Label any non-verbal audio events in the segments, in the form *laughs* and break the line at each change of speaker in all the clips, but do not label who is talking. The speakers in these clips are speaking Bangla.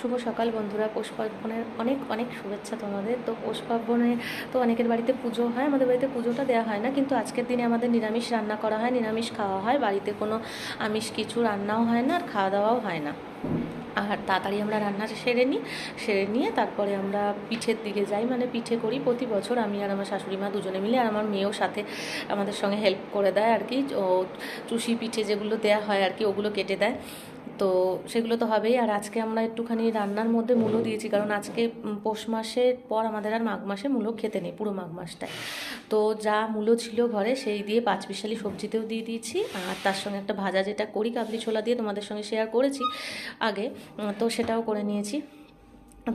শুভ সকাল বন্ধুরা। পৌষ পার্বণের অনেক অনেক শুভেচ্ছা তোমাদের। তো পৌষ পার্বণে তো অনেকের বাড়িতে পুজো হয়, আমাদের বাড়িতে পুজোটা দেওয়া হয় না, কিন্তু আজকের দিনে আমাদের নিরামিষ রান্না করা হয়, নিরামিষ খাওয়া হয়। বাড়িতে কোনো আমিষ কিছু রান্নাও হয় না, আর খাওয়া দাওয়াও হয় না। আর তাড়াতাড়ি আমরা রান্না সেরে নিই, সেরে নিয়ে তারপরে আমরা পিঠের দিকে যাই। মানে পিঠে করি প্রতি বছর, আমি আর আমার শাশুড়ি মা দুজনে মিলে, আর আমার মেয়েও সাথে আমাদের সঙ্গে হেল্প করে দেয় আর কি। ও চুষি পিঠে যেগুলো দেওয়া হয় আর কি, ওগুলো কেটে দেয়। তো সেগুলো তো হবেই। আর আজকে আমরা একটুখানি রান্নার মধ্যে মূলো দিয়েছি, কারণ আজকে পৌষ মাসের পর আমাদের আর মাঘ মাসে মূলো খেতে নেই, পুরো মাঘ মাসটায় তো যা মূলো ছিল ঘরে, সেই দিয়ে পাঁচ বিশালি সবজিতেও দিয়ে দিয়েছি। আর তার সঙ্গে একটা ভাজা যেটা করি, কাবলি ছোলা দিয়ে তোমাদের সঙ্গে শেয়ার করেছি আগে তো সেটাও করে নিয়েছি।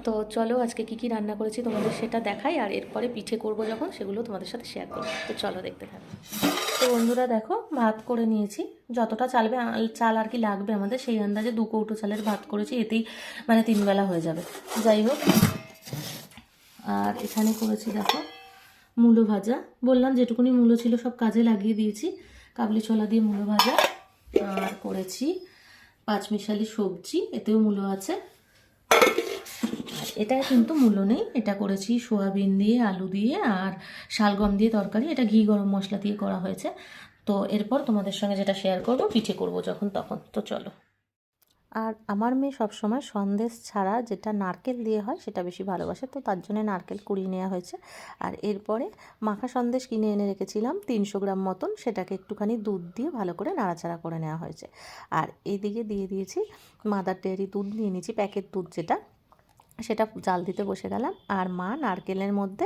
তো চলো আজকে কি কি রান্না করেছি তোমাদের সেটা দেখাই, আর এরপরে পিঠে করব যখন সেগুলো তোমাদের সাথে শেয়ার করব। তো চলো দেখতে থাকো। তো বন্ধুরা দেখো, ভাত করে নিয়েছি। যতটা চালবে চাল আর কি লাগবে আমাদের, সেই আন্দাজে দু কৌটো চালের ভাত করেছি, এতেই মানে তিনবেলা হয়ে যাবে। যাই হোক, আর এখানে করেছি দেখো, মূলো ভাজা। বললাম যেটুকুনি মূলো ছিল সব কাজে লাগিয়ে দিয়েছি, কাবলি ছোলা দিয়ে মূলো ভাজা। আর করেছি পাঁচমিশালি সবজি, এতেও মূলো আছে। এটা কিন্তু মূল্য নেই। এটা করেছি সোয়াবিন দিয়ে, আলু দিয়ে আর শালগম দিয়ে তরকারি। এটা ঘি গরম মশলা দিয়ে করা হয়েছে। তো এরপর তোমাদের সঙ্গে যেটা শেয়ার করব, পিঠে করব যখন তখন। তো চলো। আর আমার মেয়ে সবসময় সন্দেশ ছাড়া যেটা নারকেল দিয়ে হয় সেটা বেশি ভালোবাসে। তো তার জন্য নারকেল কুড়িয়ে নেওয়া হয়েছে। আর এরপরে মাখা সন্দেশ কিনে এনে রেখেছিলাম তিনশো গ্রাম মতন। সেটাকে একটুখানি দুধ দিয়ে ভালো করে নাড়াচাড়া করে নেওয়া হয়েছে। আর এইদিকে দিয়ে দিয়েছি মাদার ডেয়ারি দুধ। নিয়ে নিয়েছি প্যাকেট দুধ যেটা। সেটা জাল দিতে বসে গেলাম। আর মা নারকেলের মধ্যে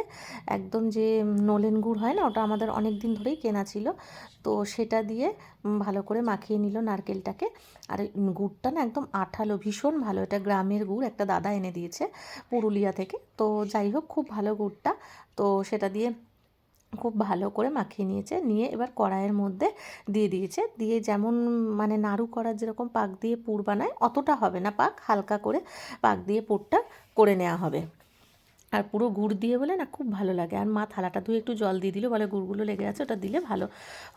একদম যে নলেন গুড় হয় না, ওটা আমাদের অনেক দিন ধরেই কেনা ছিল। তো সেটা দিয়ে ভালো করে মাখিয়ে নিল নারকেলটাকে। আর গুড়টা না একদম আঠালো, ভীষণ ভালো। এটা গ্রামের গুড়, একটা দাদা এনে দিয়েছে পুরুলিয়া থেকে। তো যাই হোক, খুব ভালো গুড়টা। তো সেটা দিয়ে খুব ভালো করে মাখিয়ে নিয়েছে। নিয়ে এবার কড়াইয়ের মধ্যে দিয়ে দিয়েছে। দিয়ে যেমন মানে নাড়ু করার যেরকম পাক দিয়ে পুর বানায়, অতটা হবে না পাক, হালকা করে পাক দিয়ে পুরটা করে নেওয়া হবে। আর পুরো গুড় দিয়ে বলে না খুব ভালো লাগে। আর মা থালাটা ধুয়ে একটু জল দিয়ে দিল, বলে গুড়গুলো লেগে আছে, ওটা দিলে ভালো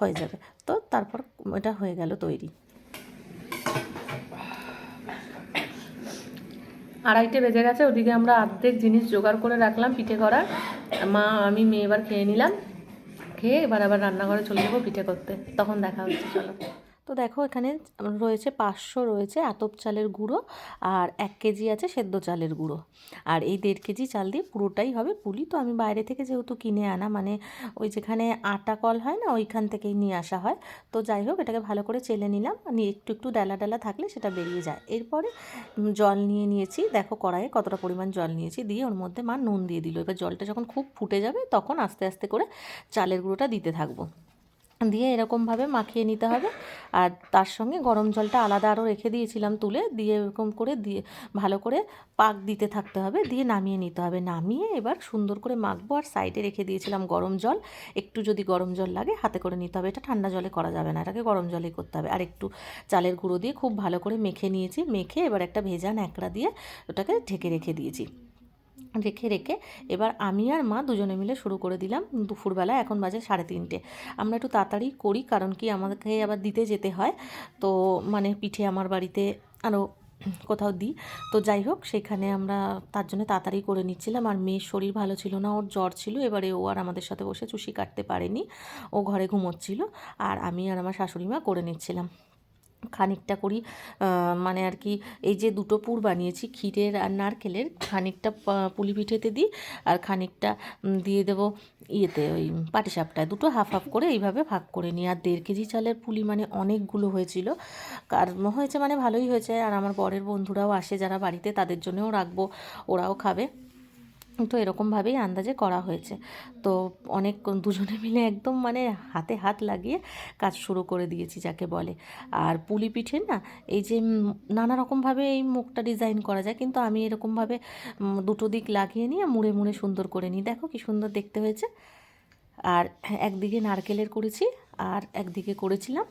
হয়ে যাবে। তো তারপর এটা হয়ে গেল তৈরি। আড়াইটে বেজে গেছে, ওদিকে আমরা আর্ধেক জিনিস জোগাড় করে রাখলাম পিঠে করার। মা, আমি, মেয়ে এবার খেয়ে নিলাম, খেয়ে এবার আবার রান্নাঘরে চলে যাব পিঠে করতে। তখন দেখা হচ্ছে, চলো। তো দেখো এখানে রয়েছে পাঁচশো রয়েছে আতপ চালের গুঁড়ো আর এক কেজি আছে সেদ্ধ চালের গুঁড়ো। আর এই দেড় কেজি চাল দিয়ে পুরোটাই হবে পুলি। তো আমি বাইরে থেকে যেহেতু কিনে আনা মানে ওই যেখানে আটা কল হয় না, ওইখান থেকেই নিয়ে আসা হয়। তো যাই হোক, এটাকে ভালো করে চেলে নিলাম। একটু একটু ডালা ডালা থাকলে সেটা বেরিয়ে যায়। এরপরে জল নিয়ে নিয়েছি। দেখো কড়াইয়ে কতটা পরিমাণ জল নিয়েছি। দিয়ে ওর মধ্যে মা নুন দিয়ে দিল। এবার জলটা যখন খুব ফুটে যাবে, তখন আস্তে আস্তে করে চালের গুঁড়োটা দিতে থাকব। দিয়ে এরকমভাবে মাখিয়ে নিতে হবে। আর তার সঙ্গে গরম জলটা আলাদা আরও রেখে দিয়েছিলাম তুলে। দিয়ে এরকম করে দিয়ে ভালো করে পাক দিতে থাকতে হবে। দিয়ে নামিয়ে নিতে হবে। নামিয়ে এবার সুন্দর করে মাখবো। আর সাইডে রেখে দিয়েছিলাম গরম জল। একটু যদি গরম জল লাগে হাতে করে নিতে হবে। এটা ঠান্ডা জলে করা যাবে না। এটাকে গরম জলেই করতে হবে। আর একটু চালের গুঁড়ো দিয়ে খুব ভালো করে মেখে নিয়েছি। মেখে এবার একটা ভেজা ন্যাকড়া দিয়ে ওটাকে ঢেকে রেখে দিয়েছি। রেখে রেখে এবার আমি আর মা দুজনে মিলে শুরু করে দিলাম দুপুরবেলা, এখন বাজে সাড়ে তিনটে। আমরা একটু তাড়াতাড়ি করি, কারণ কি আমাকে আবার দিতে যেতে হয়। তো মানে পিঠে আমার বাড়িতে আরও কোথাও দিই। তো যাই হোক, সেখানে আমরা তার জন্য তাড়াতাড়ি করে নিচ্ছিলাম। আর মেয়ের শরীর ভালো ছিল না, ওর জ্বর ছিল। এবারে ও আর আমাদের সাথে বসে চুষি কাটতে পারেনি। ও ঘরে ঘুমোচ্ছিল। আর আমি আর আমার শাশুড়ি মা করে নিচ্ছিলাম। খানিকটা করি মানে আর কি এই যে দুটো পুর বানিয়েছি, ক্ষীরের আর নারকেলের, খানিকটা পুলি পিঠেতে দিই আর খানিকটা দিয়ে দেবো ইয়েতে ওই পাটিসাপটায় দুটো হাফ হাফ করে এইভাবে ভাগ করে নিই। আর দেড় কেজি চালের পুলি মানে অনেকগুলো হয়েছিল। আর হয়েছে মানে ভালোই হয়েছে। আর আমার বরের বন্ধুরাও আসে, যারা বাড়িতে, তাদের জন্যও রাখব, ওরাও খাবে। তো এরকমভাবেই আন্দাজে করা হয়েছে। তো অনেক দুজনে মিলে একদম মানে হাতে হাত লাগিয়ে কাজ শুরু করে দিয়েছি যাকে বলে। আর পুলি পিঠে না, এই যে নানা রকমভাবে এই মুখটা ডিজাইন করা যায়, কিন্তু আমি এরকমভাবে দুটো দিক লাগিয়ে নিয়ে মুড়ে মুড়ে সুন্দর করে নিই। দেখো কি সুন্দর দেখতে হয়েছে। আর একদিকে নারকেলের করেছি আর একদিকে করেছিলাম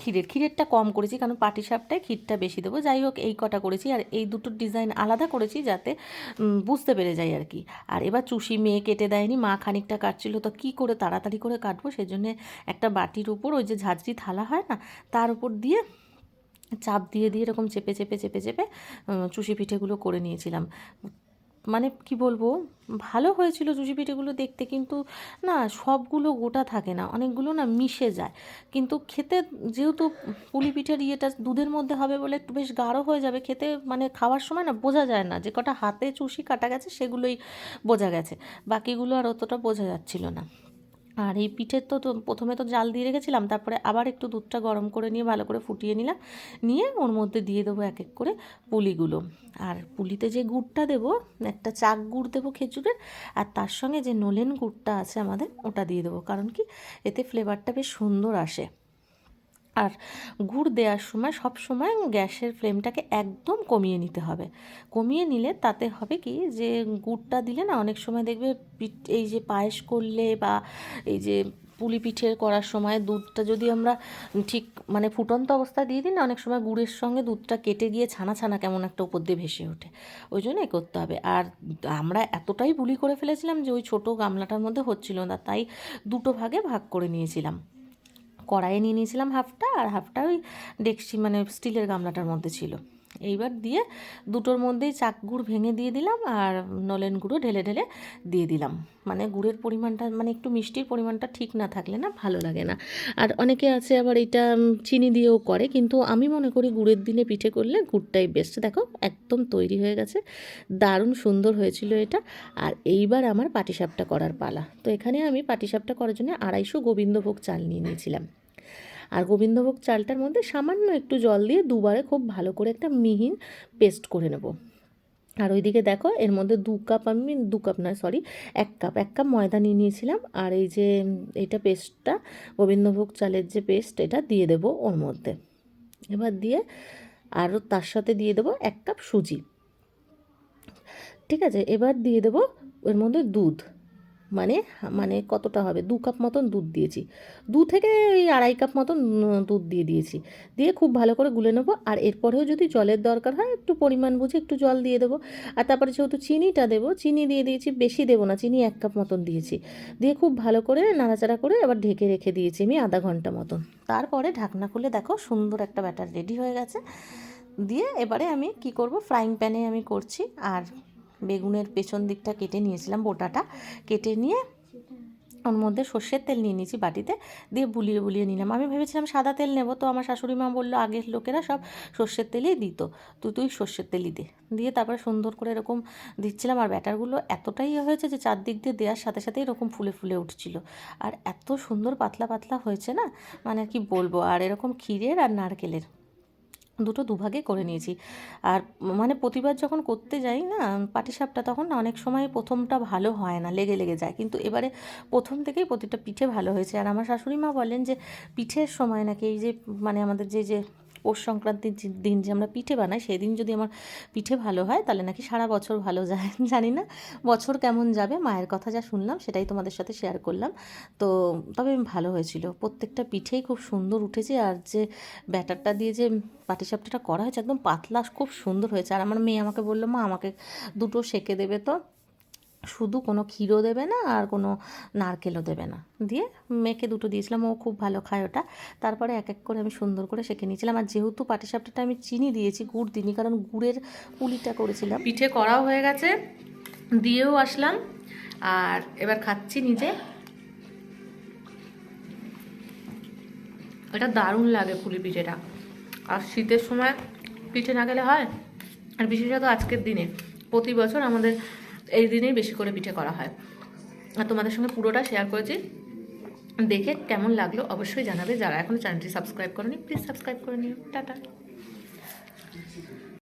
ক্ষীরের। ক্ষীরেরটা কম করেছি কারণ পাটি সাপটায় ক্ষীরটা বেশি দেবো। যাই হোক, এই কটা করেছি আর এই দুটো ডিজাইন আলাদা করেছি যাতে বুঝতে পেরে যাই আর কি। আর এবার চুষি মেয়ে কেটে দেয়নি, মা খানিকটা কাটছিল। তো কী করে তাড়াতাড়ি করে কাটবো? সেজন্য একটা বাটির উপর ওই যে ঝাঁঝরি থালা হয় না, তার উপর দিয়ে চাপ দিয়ে দিয়ে এরকম চেপে চেপে চেপে চেপে চুষি পিঠেগুলো করে নিয়েছিলাম। মানে কি বলব, ভালো হয়েছিল চুষি পিঠেগুলো দেখতে কিন্তু না সবগুলো গোটা থাকে না, অনেকগুলো না মিশে যায়। কিন্তু খেতে যেহেতু পুলি পিঠের ইয়েটা দুধের মধ্যে হবে বলে একটু বেশ গাঢ় হয়ে যাবে, খেতে মানে খাওয়ার সময় না বোঝা যায় না, যে কটা হাতে চুষি কাটা গেছে সেগুলোই বোঝা গেছে, বাকিগুলো আর অতটা বোঝা যাচ্ছিল না। আর এই পিঠের তো তো প্রথমে তো জাল দিয়ে রেখেছিলাম, তারপরে আবার একটু দুধটা গরম করে নিয়ে ভালো করে ফুটিয়ে নিলাম, নিয়ে ওর মধ্যে দিয়ে দেবো এক এক করে পুলিগুলো। আর পুলিতে যে গুড়টা দেবো, একটা চাক গুড় দেবো খেজুরের, আর তার সঙ্গে যে নলেন গুড়টা আছে আমাদের, ওটা দিয়ে দেবো। কারণ কি, এতে ফ্লেভারটা বেশ সুন্দর আসে। আর গুড় দেওয়ার সময় সব সময় গ্যাসের ফ্লেমটাকে একদম কমিয়ে নিতে হবে। কমিয়ে নিলে তাতে হবে কি যে গুড়টা দিলে না অনেক সময় দেখবে এই যে পায়েস করলে বা এই যে পুলি পিঠে করার সময় দুধটা যদি আমরা ঠিক মানে ফুটন্ত অবস্থায় দিয়ে দিই না অনেক সময় গুড়ের সঙ্গে দুধটা কেটে গিয়ে ছানা ছানা কেমন একটা উপর দিয়ে ভেসে ওঠে। ওই জন্যই করতে হবে। আর আমরা এতটাই বুলি করে ফেলেছিলাম যে ওই ছোটো গামলাটার মধ্যে হচ্ছিল না, তাই দুটো ভাগে ভাগ করে নিয়েছিলাম। কড়াইয়ে নিয়ে নিয়েছিলাম হাফটা আর হাফটা ওই ডেকচি মানে স্টিলের গামলাটার মধ্যে ছিল। এইবার দিয়ে দুটোর মধ্যেই চাক গুড় ভেঙে দিয়ে দিলাম আর নলেন গুঁড়ো ঢেলে ঢেলে দিয়ে দিলাম। মানে গুড়ের পরিমাণটা মানে একটু মিষ্টির পরিমাণটা ঠিক না থাকলে না ভালো লাগে না। আর অনেকে আছে আবার এটা চিনি দিয়েও করে, কিন্তু আমি মনে করি গুড়ের দিনে পিঠে করলে গুড়টাই বেস্ট দেখো, একদম তৈরি হয়ে গেছে, দারুণ সুন্দর হয়েছিল এটা। আর এইবার আমার পাটিসাপটা করার পালা। তো এখানে আমি পাটিসাপটা করার জন্য আড়াইশো গোবিন্দভোগ চাল নিয়ে নিয়েছিলাম। আর গোবিন্দভোগ চালটার মধ্যে সামান্য একটু জল দিয়ে দুবারে খুব ভালো করে একটা মিহিন পেস্ট করে নেব। আর ওইদিকে দেখো, এর মধ্যে দু কাপ আমি, দু কাপ নয় সরি এক কাপ এক কাপ ময়দা নিয়ে নিয়েছিলাম। আর এই যে এইটা পেস্টটা, গোবিন্দভোগ চালের যে পেস্ট, এটা দিয়ে দেবো ওর মধ্যে। এবার দিয়ে আরও তার সাথে দিয়ে দেবো এক কাপ সুজি। ঠিক আছে, এবার দিয়ে দেবো এর মধ্যে দুধ। মানে মানে কতটা হবে? দু কাপ মতন দুধ দিয়েছি। দু থেকে এই আড়াই কাপ মতন দুধ দিয়ে দিয়েছি। দিয়ে খুব ভালো করে গুলে নেব। আর এরপরেও যদি জলের দরকার হয়, একটু পরিমাণ বুঝে একটু জল দিয়ে দেবো। আর তারপরে যেহেতু চিনিটা দেবো, চিনি দিয়ে দিয়েছি, বেশি দেবো না, চিনি এক কাপ মতন দিয়েছি। দিয়ে খুব ভালো করে নাড়াচাড়া করে আবার ঢেকে রেখে দিয়েছি আমি আধা ঘণ্টা মতন। তারপরে ঢাকনা খুলে দেখো, সুন্দর একটা ব্যাটার রেডি হয়ে গেছে। দিয়ে এবারে আমি কি করব? ফ্রাইং প্যানে আমি করছি। আর বেগুনের পেছন দিকটা কেটে নিয়েছিলাম বোটাটা। কেটে নিয়ে ওর মধ্যে সর্ষের তেল নিয়ে নিয়েছি বাটিতে। দিয়ে বুলিয়ে বুলিয়ে নিলাম। আমি ভেবেছিলাম সাদা তেল নেব, তো আমার শাশুড়ি মা বলল, আগের লোকেরা সব সর্ষের তেলেই দিত। তুই তুই সর্ষের তেলই দে। দিয়ে তারপরে সুন্দর করে এরকম দিচ্ছিলাম আর ব্যাটারগুলো এতটাই ইয়ে হয়েছে যে চারদিক দিয়ে দেওয়ার সাথে সাথে এরকম ফুলে ফুলে উঠছিল। আর এত সুন্দর পাতলা পাতলা হয়েছে না? মানে কি বলব? আর এরকম ক্ষীরের আর নারকেলের দুটো দুভাগে করে নিয়েছি। আর মানে প্রতিবার যখন করতে যাই না পাটিসাপটা তখন না অনেক সময় প্রথমটা ভালো হয় না লেগে লেগে যায়। কিন্তু এবারে প্রথম থেকেই প্রতিটা পিঠে ভালো হয়েছে। আর আমার শাশুড়ি মা বলেন যে পিঠের সময় নাকি এই যে মানে আমাদের যে যে পৌষ সংক্রান্তির দিন যে আমরা পিঠে বানাই সেদিন যদি আমার পিঠে ভালো হয়, তাহলে নাকি সারা বছর ভালো যায়। *laughs* জানি না, বছর কেমন যাবে, মায়ের কথা যা শুনলাম, সেটাই তোমাদের সাথে শেয়ার করলাম। তো তবে ভালো হয়েছিল। প্রত্যেকটা পিঠেই খুব সুন্দর উঠেছে, আর যে ব্যাটারটা দিয়ে যে পাটিসাপটাটা করা হয়েছে, একদম পাতলা, খুব সুন্দর হয়েছে। আর আমার মেয়ে আমাকে বলল, মা, আমাকে দুটো সেকে দেবে তো? শুধু কোনো ক্ষীরও দেবে না আর কোনো নারকেলও দেবে না। দিয়ে মেয়েকে দুটো দিয়েছিলাম, ও খুব ভালো খায় ওটা। তারপরে এক এক করে আমি সুন্দর করে সেঁকে নিয়েছিলাম। আর যেহেতু পাটিসাপটাটা আমি চিনি দিয়েছি, গুড় দিইনি, কারণ গুড়ের পুলিটা করেছিলাম। পিঠে করাও হয়ে গেছে, দিয়েও আসলাম। আর এবার খাচ্ছি নিজে। এটা দারুণ লাগে পুলি পিঠেটা। আর শীতের সময় পিঠে না গেলে হয়? আর বিশেষত আজকের দিনে। প্রতি বছর আমাদের এই দিনেই বেশি করে পিঠে করা হয়। আর তোমাদের সঙ্গে পুরোটা শেয়ার করেছি। দেখে কেমন লাগল অবশ্যই জানাবে। যারা এখনও চ্যানেলটি সাবস্ক্রাইব করনি প্লিজ সাবস্ক্রাইব করে নিও। টাটা।